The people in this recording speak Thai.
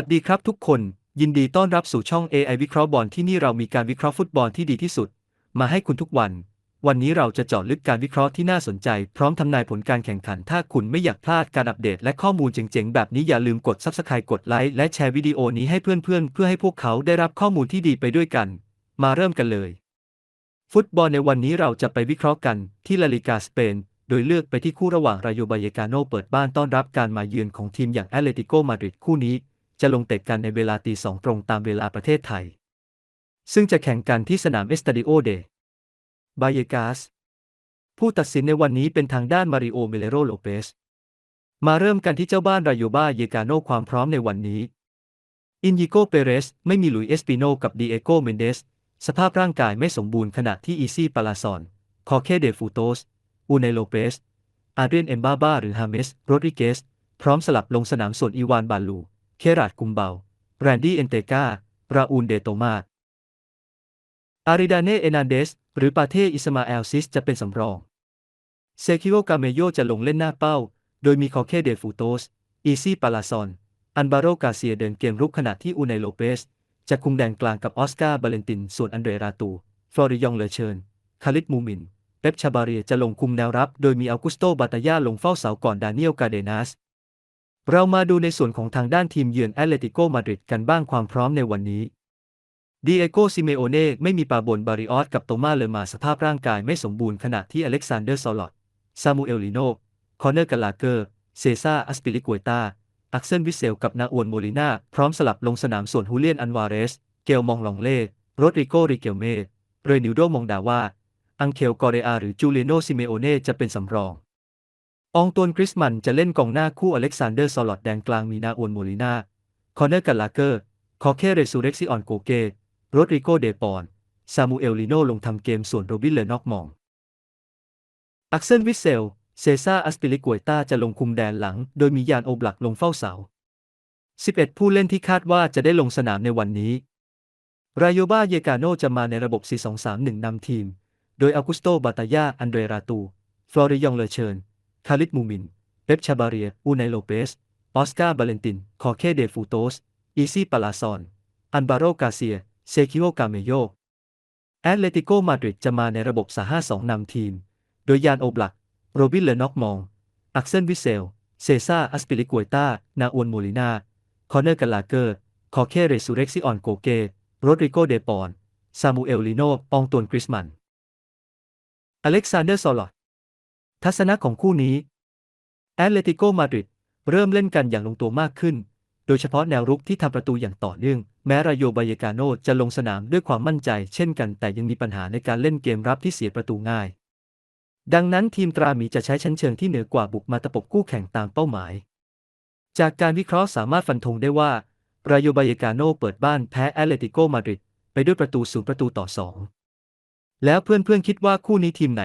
วัสดีครับทุกคน ยินดีต้อนรับสู่ช่อง AI วิเคราะห์บอลที่นี่เรามีการวิเคราะห์ฟุตบอลที่ดีที่สุด มาให้คุณทุกวัน วันนี้เราจะเจาะลึกการวิเคราะห์ที่น่าสนใจ พร้อมทำนายผลการแข่งขัน ถ้าคุณไม่อยากพลาดการอัปเดต และข้อมูลเจ๋งๆ แบบนี้อย่าลืมกด Subscribe กดไลค์และแชร์วิดีโอนี้ให้เพื่อนๆ เพื่อให้พวกเขาได้รับข้อมูลที่ดีไปด้วยกัน มาเริ่มกันเลย ฟุตบอลในวันนี้เราจะไปวิเคราะห์กันที่ลาลิกาสเปนโดยเลือกไปที่คู่ระหว่างรายโยบายกาโนเปิดบ้านต้อนรับการมาเยือนของทีมอย่างแอตเลติโกมาดริดคู่นี้ จะลงเตะกันในเวลาตีสองตรงตามเวลาประเทศไทย ซึ่งจะแข่งกันที่สนามเอสตาดิโอเดบายกาส ผู้ตัดสินในวันนี้เป็นทางด้านมาริโอเมเลโรโลเปสมาเริ่มกันที่เจ้าบ้านรายโยบาเยกาโนความพร้อมในวันนี้ อินยิโกเปเรส ไม่มีหลุยเอสปิโนกับดีเอโกเมนเดส สภาพร่างกายไม่สมบูรณ์ขณะที่อีซี่ปาลาซอน คอเคเดฟูโตส อูเนโลเปส อาเดรียนเอมบาบาหรือฮาเมส โรดริเกส พร้อมสลับลงสนามส่วนอีวานบาลู เคราดกุมเบา แรนดี้เอนเตกา ราอูนเดโตมาอาริดาเนเอนันเดส หรือปาเทอิสมาเอลซิสจะเป็นสำรอง เซคิโอกาเมโยจะลงเล่นหน้าเป้า โดยมีคอเคเดฟูโตส อีซี่ปาลาซอน อันบาโรกาเซียเดินเกมรุกขณะที่อูไนโลเปส จะคุมแดนกลางกับออสการ์บาเลนติน ส่วนอันเดรราตู ฟลอริยองเลเชิญ คาริตมูมิน เป๊ปชาบาเรียจะลงคุมแนวรับ โดยมีอัลกุสโตบาตายาลงเฝ้าเสาก่อนดานิเอลกาเดนัส เรามาดูในส่วนของทางด้านทีมเยือนแอตเลติโกมาดริดกันบ้างความพร้อมในวันนี้ดีเอโกซิเมโอเน่ไม่มีปาบนบาริออสกับโตมาเลอมาสภาพร่างกายไม่สมบูรณ์ขณะที่อเล็กซานเดอร์ซอลลอตซามูเอลลิโนคอนเนอร์กาลาเกอร์ เซซ่าอัสปิลิกวยตาอักเซนวิเซลกับนาอวนโมลิน่าพร้อมสลับลงสนามส่วนฮูเลียนอันวาเรส เกลมองลองเล่โรดริโกริเกลเมเรนิวโดมองดาว่า อังเคลกอเรอาหรือจูเลโนซิเมโอเน่จะเป็นสำรอง อองตวนกริสมันจะเล่นกองหน้าคู่อเล็กซานเดอร์ซอลอตแดงกลางมีนาอวนโมลิน่าคอนเนอร์กาลลาเกอร์ คอเคเรซูเร็กซิออนโกเกโรดริโกเดปอนซามูเอลลิโนลงทำเกมส่วนโรบินเลนอกมอง อักเซนวิเซล เซซาอัสปิลิกวยตาจะลงคุมแดนหลัง โดยมียานโอบลักลงเฝ้าเสา 11 ผู้เล่นที่คาดว่าจะได้ลงสนามในวันนี้ รายโยบาเยกาโนจะมาในระบบ 4-2-3-1นำทีม โดยอัลกุสโตบาตายา อันเดรราตู ฟลอริยองเลเชิญ คาริตมูมิน เป๊ปชาบาเรีย อูไนโลเปส ออสการ์บาเลนติน คอเคเดฟูโตส อีซี่ปาลาซอน อันบาโรกาเซีย เซคิโอกาเมโย แอตเลติโกมาดริดจะมาในระบบ3-5-2นำทีม โดยยานโอบลัก โรบินเลนอกมอง อักเซนวิเซล เซซ่าอัสปิลิกวยตานาอวนโมลินา คอนเนอร์กาลาเกอร์ คอเคเรซูเร็กซิออนโกเก โรดริโกเดปอน ซามูเอลลิโน อองตวนกริสมัน อเล็กซานเดอร์ซอลอต ทัศนะของคู่นี้แอตเลติโกมาดริดเริ่มเล่นกันอย่างลงตัวมากขึ้น โดยเฉพาะแนวรุกที่ทำประตูอย่างต่อเนื่อง แม้รายโยบายกาโนจะลงสนามด้วยความมั่นใจ เช่นกันแต่ยังมีปัญหาในการเล่นเกมรับที่เสียประตูง่าย ดังนั้นทีมตราหมีจะใช้ชั้นเชิงที่เหนือกว่าบุกมาตะปบคู่แข่งตามเป้าหมาย จากการวิเคราะห์สามารถฟันธงได้ว่ารายโยบายกาโนเปิดบ้านแพ้แอตเลติโกมาดริดไปด้วยประตูศูนย์ประตูต่อสองแล้วเพื่อนๆคิดว่าคู่นี้ทีมไหน